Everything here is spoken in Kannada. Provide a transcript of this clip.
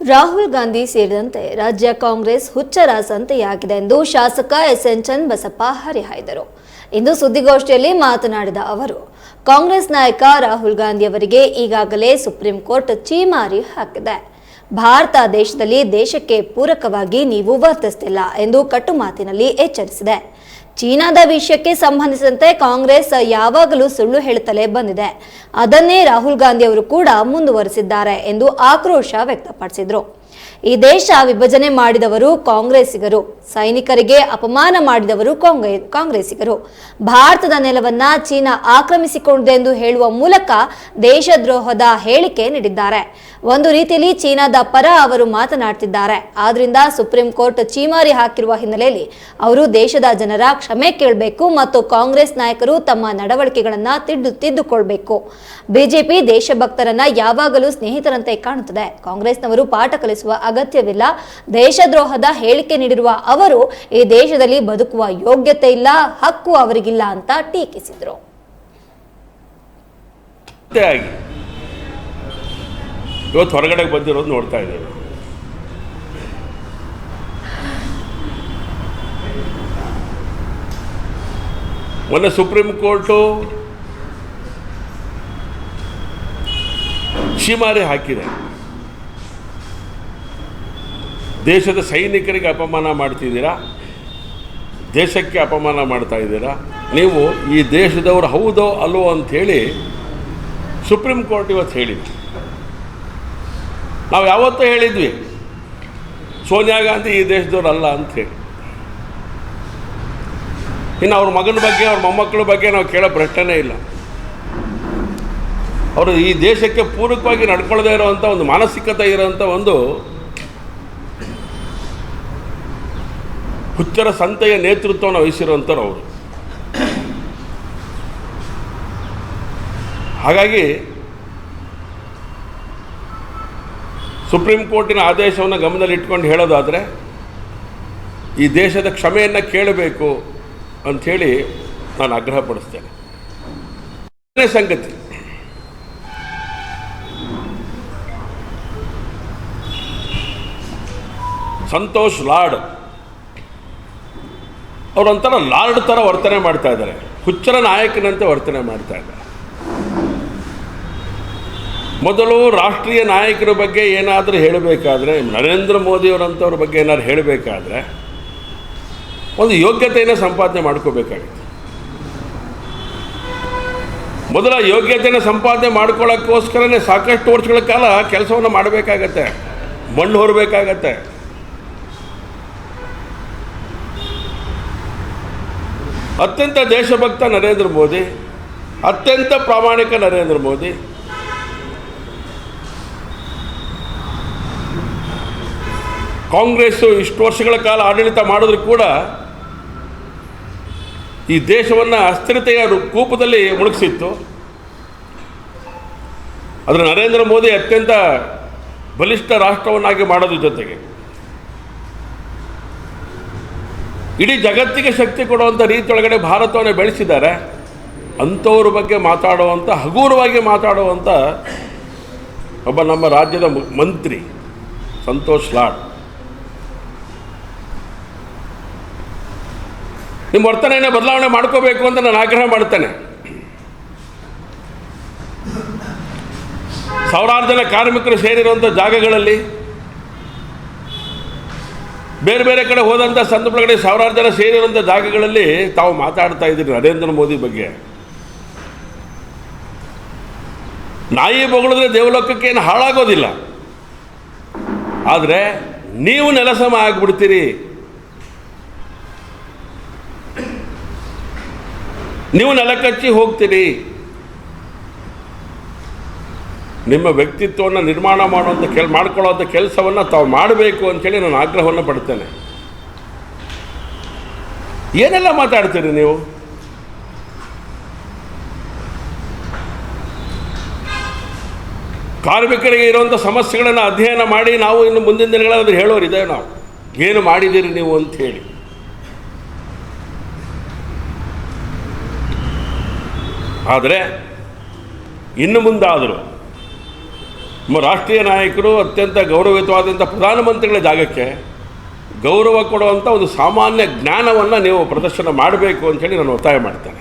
ರಾಹುಲ್ ಗಾಂಧಿ ಸೇರಿದಂತೆ ರಾಜ್ಯ ಕಾಂಗ್ರೆಸ್ ಹುಚ್ಚರ ಸಂತೆಯಾಗಿದೆ ಎಂದು ಶಾಸಕ ಎಸ್ ಎನ್ ಚನ್ನಬಸಪ್ಪ ಹರಿಹಾಯ್ದರು. ಇಂದು ಸುದ್ದಿಗೋಷ್ಠಿಯಲ್ಲಿ ಮಾತನಾಡಿದ ಅವರು, ಕಾಂಗ್ರೆಸ್ ನಾಯಕ ರಾಹುಲ್ ಗಾಂಧಿ ಅವರಿಗೆ ಈಗಾಗಲೇ ಸುಪ್ರೀಂ ಕೋರ್ಟ್ ಚೀಮಾರಿ ಹಾಕಿದೆ. ಭಾರತ ದೇಶದಲ್ಲಿ ದೇಶಕ್ಕೆ ಪೂರಕವಾಗಿ ನೀವು ವರ್ತಿಸ್ತಿಲ್ಲ ಎಂದು ಕಟ್ಟುಮಾತಿನಲ್ಲಿ ಎಚ್ಚರಿಸಿದೆ. ಚೀನಾದ ವಿಷಯಕ್ಕೆ ಸಂಬಂಧಿಸಿದಂತೆ ಕಾಂಗ್ರೆಸ್ ಯಾವಾಗಲೂ ಸುಳ್ಳು ಹೇಳುತ್ತಲೇ ಬಂದಿದೆ. ಅದನ್ನೇ ರಾಹುಲ್ ಗಾಂಧಿ ಅವರು ಕೂಡ ಮುಂದುವರೆಸಿದ್ದಾರೆ ಎಂದು ಆಕ್ರೋಶ ವ್ಯಕ್ತಪಡಿಸಿದರು. ಈ ದೇಶ ವಿಭಜನೆ ಮಾಡಿದವರು ಕಾಂಗ್ರೆಸ್ಸಿಗರು, ಸೈನಿಕರಿಗೆ ಅಪಮಾನ ಮಾಡಿದವರು ಕಾಂಗ್ರೆ- ಕಾಂಗ್ರೆಸ್ಸಿಗರು. ಭಾರತದ ನೆಲವನ್ನ ಚೀನಾ ಆಕ್ರಮಿಸಿಕೊಂಡಿದೆ ಎಂದು ಹೇಳುವ ಮೂಲಕ ದೇಶದ್ರೋಹದ ಹೇಳಿಕೆ ನೀಡಿದ್ದಾರೆ. ಒಂದು ರೀತಿಯಲ್ಲಿ ಚೀನಾದ ಪರ ಅವರು ಮಾತನಾಡ್ತಿದ್ದಾರೆ. ಆದ್ರಿಂದ ಸುಪ್ರೀಂ ಕೋರ್ಟ್ ಚೀಮಾರಿ ಹಾಕಿರುವ ಹಿನ್ನೆಲೆಯಲ್ಲಿ ಅವರು ದೇಶದ ಜನರ ಕ್ಷಮೆ ಕೇಳಬೇಕು ಮತ್ತು ಕಾಂಗ್ರೆಸ್ ನಾಯಕರು ತಮ್ಮ ನಡವಳಿಕೆಗಳನ್ನು ತಿದ್ದು ತಿದ್ದುಕೊಳ್ಬೇಕು. ಬಿಜೆಪಿ ದೇಶಭಕ್ತರನ್ನ ಯಾವಾಗಲೂ ಸ್ನೇಹಿತರಂತೆ ಕಾಣುತ್ತದೆ. ಕಾಂಗ್ರೆಸ್ನವರು ಪಾಠ ಕಲಿಸುವ ಅಗತ್ಯವಿಲ್ಲ. ದೇಶದ್ರೋಹದ ಹೇಳಿಕೆ ನೀಡಿರುವ ಅವರು ಈ ದೇಶದಲ್ಲಿ ಬದುಕುವ ಯೋಗ್ಯತೆ ಇಲ್ಲ, ಹಕ್ಕು ಅವರಿಗಿಲ್ಲ ಅಂತ ಟೀಕಿಸಿದರು. ಇವತ್ತು ಹೊರಗಡೆ ಬಂದಿರೋದು ನೋಡ್ತಾ ಇದ್ದೇವೆ. ಮೊನ್ನೆ ಸುಪ್ರೀಂ ಕೋರ್ಟು ಶಿಮಾರಿ ಹಾಕಿದೆ. ದೇಶದ ಸೈನಿಕರಿಗೆ ಅಪಮಾನ ಮಾಡ್ತಿದ್ದೀರಾ? ದೇಶಕ್ಕೆ ಅಪಮಾನ ಮಾಡ್ತಾ ಇದ್ದೀರಾ? ನೀವು ಈ ದೇಶದವರು ಹೌದೋ ಅಲ್ಲೋ ಅಂಥೇಳಿ ಸುಪ್ರೀಂ ಕೋರ್ಟ್ ಇವತ್ತು ಹೇಳಿದೆ. ನಾವು ಯಾವತ್ತೂ ಹೇಳಿದ್ವಿ, ಸೋನಿಯಾ ಗಾಂಧಿ ಈ ದೇಶದವ್ರು ಅಲ್ಲ ಅಂತ ಹೇಳಿ ಇನ್ನು ಅವ್ರ ಮಗನ ಬಗ್ಗೆ, ಅವ್ರ ಮೊಮ್ಮಕ್ಕಳ ಬಗ್ಗೆ ನಾವು ಕೇಳೋ ಪ್ರಶ್ನೆನೇ ಇಲ್ಲ. ಅವರು ಈ ದೇಶಕ್ಕೆ ಪೂರಕವಾಗಿ ನಡ್ಕೊಳ್ಳದೇ ಇರೋವಂಥ ಒಂದು ಮಾನಸಿಕತೆ ಇರೋವಂಥ ಒಂದು ಹುಚ್ಚರ ಸಂತೆಯ ನೇತೃತ್ವವನ್ನು ವಹಿಸಿರುವಂಥವ್ರು ಅವರು. ಹಾಗಾಗಿ ಸುಪ್ರೀಂ ಕೋರ್ಟಿನ ಆದೇಶವನ್ನು ಗಮನದಲ್ಲಿಟ್ಕೊಂಡು ಹೇಳೋದಾದರೆ ಈ ದೇಶದ ಕ್ಷಮೆಯನ್ನು ಕೇಳಬೇಕು. ಅಂಥೇಳಿ ನಾನು ಆಗ್ರಹಪಡಿಸ್ತೇನೆ ಎರಡನೇ ಸಂಗತಿ. ಸಂತೋಷ್ ಲಾರ್ಡ್. ಅವರು ಒಂಥರ ಲಾರ್ಡ್ ಥರ ವರ್ತನೆ ಮಾಡ್ತಾ ಇದ್ದಾರೆ. ಹುಚ್ಚರ ನಾಯಕನಂತೆ ವರ್ತನೆ ಮಾಡ್ತಾ ಇದ್ದಾರೆ. ಮೊದಲು ರಾಷ್ಟ್ರೀಯ ನಾಯಕರ ಬಗ್ಗೆ ಏನಾದರೂ ಹೇಳಬೇಕಾದ್ರೆ, ನರೇಂದ್ರ ಮೋದಿಯವರಂಥವ್ರ ಬಗ್ಗೆ ಏನಾದ್ರು ಹೇಳಬೇಕಾದ್ರೆ ಒಂದು ಯೋಗ್ಯತೆಯನ್ನು ಸಂಪಾದನೆ ಮಾಡ್ಕೋಬೇಕಾಗಿತ್ತು. ಮೊದಲ ಯೋಗ್ಯತೆಯನ್ನು ಸಂಪಾದನೆ ಮಾಡ್ಕೊಳ್ಳೋಕ್ಕೋಸ್ಕರನೇ ಸಾಕಷ್ಟು ವರ್ಷಗಳ ಕಾಲ ಕೆಲಸವನ್ನು ಮಾಡಬೇಕಾಗತ್ತೆ. ಮಣ್ಣು ಹೊರಬೇಕಾಗತ್ತೆ. ಅತ್ಯಂತ ದೇಶಭಕ್ತ ನರೇಂದ್ರ ಮೋದಿ, ಅತ್ಯಂತ ಪ್ರಾಮಾಣಿಕ ನರೇಂದ್ರ ಮೋದಿ, ಕಾಂಗ್ರೆಸ್ಸು ಇಷ್ಟು ವರ್ಷಗಳ ಕಾಲ ಆಡಳಿತ ಮಾಡಿದ್ರು ಕೂಡ ಈ ದೇಶವನ್ನು ಅಸ್ಥಿರತೆಯ ಕೂಪದಲ್ಲಿ ಮುಳುಗಿಸಿತ್ತು. ಆದರೆ ನರೇಂದ್ರ ಮೋದಿ ಅತ್ಯಂತ ಬಲಿಷ್ಠ ರಾಷ್ಟ್ರವನ್ನಾಗಿ ಮಾಡೋದ್ರ ಜೊತೆಗೆ. ಇಡೀ ಜಗತ್ತಿಗೆ ಶಕ್ತಿ ಕೊಡುವಂಥ ರೀತಿಯೊಳಗಡೆ ಭಾರತವನ್ನು ಬೆಳೆಸಿದ್ದಾರೆ. ಅಂಥವ್ರ ಬಗ್ಗೆ ಮಾತಾಡುವಂಥ ಹಗುರವಾಗಿ ಮಾತಾಡುವಂಥ ಒಬ್ಬ ನಮ್ಮ ರಾಜ್ಯದ ಮಂತ್ರಿ ಸಂತೋಷ್ ಲಾಡ್. ನಿಮ್ಮ ವರ್ತನೆಯನ್ನು ಬದಲಾವಣೆ ಮಾಡ್ಕೋಬೇಕು ಅಂತ ನಾನು ಆಗ್ರಹ ಮಾಡ್ತೇನೆ. ಸಾವಿರಾರು ಜನ ಕಾರ್ಮಿಕರು ಸೇರಿರುವಂಥ ಜಾಗಗಳಲ್ಲಿ ಬೇರೆ ಬೇರೆ ಕಡೆ ಹೋದಂಥ ಸಂದರ್ಭಗಳಲ್ಲಿ ಸಾವಿರಾರು ಜನ ಸೇರಿರುವಂಥ ಜಾಗಗಳಲ್ಲಿ ತಾವು ಮಾತಾಡ್ತಾ ಇದ್ದೀರಿ ನರೇಂದ್ರ ಮೋದಿ ಬಗ್ಗೆ. ನಾಯಿ ಬೊಗಳಿದ್ರೆ ದೇವಲೋಕಕ್ಕೆ ಏನು ಹಾಳಾಗೋದಿಲ್ಲ. ಆದರೆ ನೀವು ನೆಲಸಮ ಆಗಿಬಿಡ್ತೀರಿ. ನೀವು ನೆಲಕಚ್ಚಿ ಹೋಗ್ತೀರಿ. ನಿಮ್ಮ ವ್ಯಕ್ತಿತ್ವವನ್ನು ನಿರ್ಮಾಣ ಮಾಡುವಂಥ ಕೆಲ್ ಮಾಡ್ಕೊಳ್ಳೋವಂಥ ಕೆಲಸವನ್ನು ತಾವು ಮಾಡಬೇಕು ಅಂಥೇಳಿ ನಾನು ಆಗ್ರಹವನ್ನು ಪಡ್ತೇನೆ. ಏನೆಲ್ಲ ಮಾತಾಡ್ತೀರಿ ನೀವು? ಕಾರ್ಮಿಕರಿಗೆ ಇರುವಂಥ ಸಮಸ್ಯೆಗಳನ್ನು ಅಧ್ಯಯನ ಮಾಡಿ ನಾವು ಇನ್ನು ಮುಂದಿನ ದಿನಗಳಲ್ಲಿ ಹೇಳೋರಿದ್ದೇವೆ ನಾವು. ಏನು ಮಾಡಿದ್ದೀರಿ ನೀವು ಅಂತ ಆದರೆ ಇನ್ನು ಮುಂದಾದರೂ ನಮ್ಮ ರಾಷ್ಟ್ರೀಯ ನಾಯಕರು ಅತ್ಯಂತ ಗೌರವಯುತವಾದಂಥ ಪ್ರಧಾನಮಂತ್ರಿಗಳ ಜಾಗಕ್ಕೆ ಗೌರವ ಕೊಡುವಂಥ ಒಂದು ಸಾಮಾನ್ಯ ಜ್ಞಾನವನ್ನು ನೀವು ಪ್ರದರ್ಶನ ಮಾಡಬೇಕು ಅಂತೇಳಿ ನಾನು ಒತ್ತಾಯ ಮಾಡ್ತೇನೆ.